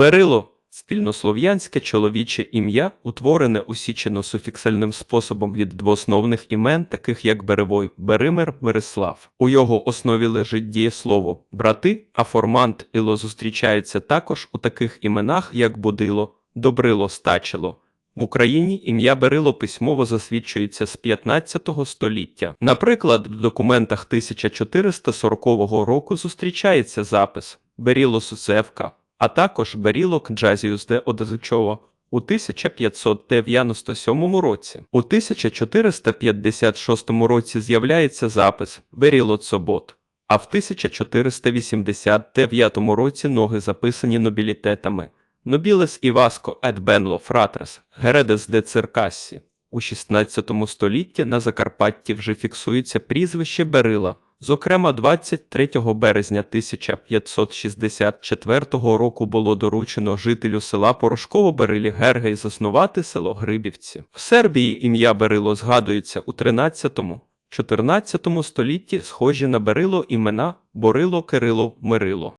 Берило спільнослов'янське чоловіче ім'я, утворене усічено-суфіксальним способом від двоосновних імен, таких як Беревой, Беримир, Береслав. У його основі лежить дієслово брати, а формант іло зустрічається також у таких іменах, як Будило, Добрило, Стачило. В Україні ім'я Берило письмово засвідчується з 15 століття. Наприклад, в документах 1440 року зустрічається запис Беріло Сусевка, а також Беріло Кджазіус де Одезичова у 1597 році. У 1456 році з'являється запис Беріло Цобот, а в 1489 році ноги записані нобілітетами. Нобілес і Васко ет Бенло Фратрес, Гередес де Циркассі. У 16 столітті на Закарпатті вже фіксується прізвище Берила. Зокрема, 23 березня 1564 року було доручено жителю села Порошково-Берилі Гергей заснувати село Грибівці. В Сербії ім'я Берило згадується у 13-14 столітті, схожі на Берило імена Борило, Кирило, Мирило.